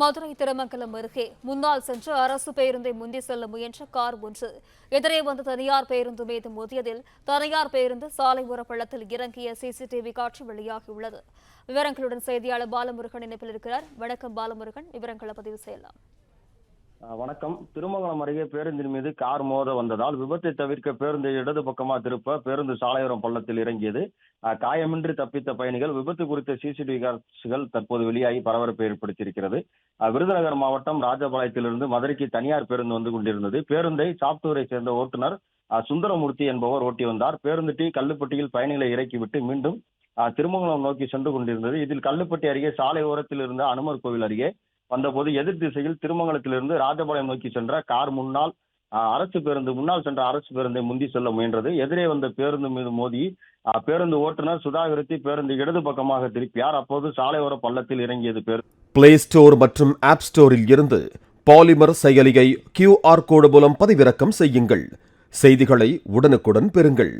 மதுரை திருமங்கலம் அருகே முன்னால் சென்று அரசு பேருந்தை முந்தி செல்ல முயன்ற கார் ஒன்று எதிரே வந்த தனியார் பேருந்து மீது மோதியதில் தனியார் பேருந்து சாலை ஓர பள்ளத்தில் இறங்கிய சிசிடிவி காட்சி வெளியாகியுள்ளது. விவரங்களுடன் செய்தியாளர் பாலமுருகன் இணைப்பில் இருக்கிறார். வணக்கம் பாலமுருகன். விவரங்களை பதிவு செய்யலாம். வணக்கம். திருமங்கலம் அருகே பேருந்தின் மீது கார் மோத வந்ததால் விபத்தை தவிர்க்க பேருந்து இடது பக்கமா திருப்ப பேருந்து சாலையோரம் பள்ளத்தில் இறங்கியது. காயமின்றி தப்பித்த பயணிகள் விபத்து குறித்த சிசிடிவி காட்சிகள் தற்போது வெளியாகி பரபரப்பை ஏற்படுத்தியிருக்கிறது. விருதுநகர் மாவட்டம் ராஜபாளையத்திலிருந்து மதுரைக்கு தனியார் பேருந்து வந்து கொண்டிருந்தது. பேருந்தை சாப்டூரை சேர்ந்த ஓட்டுநர் சுந்தரமூர்த்தி என்பவர் ஓட்டி வந்தார். பேருந்து டி கல்லுப்பட்டியில் பயணிகளை இறக்கிவிட்டு மீண்டும் திருமங்கலம் நோக்கி சென்று கொண்டிருந்தது. இதில் கல்லுப்பட்டி அருகே சாலை ஓரத்தில் இருந்த அனுமர் கோவில் அருகே வந்தபோது எதிர் திசையில் திருமங்கலத்திலிருந்து ராஜபாளையம் நோக்கி சென்ற கார் முன்னால் அரசு பேருந்து முன்னால் சென்ற அரசு பேருந்தை முந்தி செல்ல முயன்றது. எதிரே வந்த பேருந்து மீது மோதி பேருந்து ஓட்டுநர் சுதாகரித்து பேருந்து இடது பக்கமாக திருப்பியார் அப்போது சாலையோர பள்ளத்தில் இறங்கியது பேருந்து பிளே ஸ்டோர் மற்றும் ஆப் ஸ்டோரில் இருந்து பாலிமர் செயலியை கியூஆர் கோடு மூலம் பதிவிறக்கம் செய்யுங்கள். செய்திகளை உடனுக்குடன் பெறுங்கள்.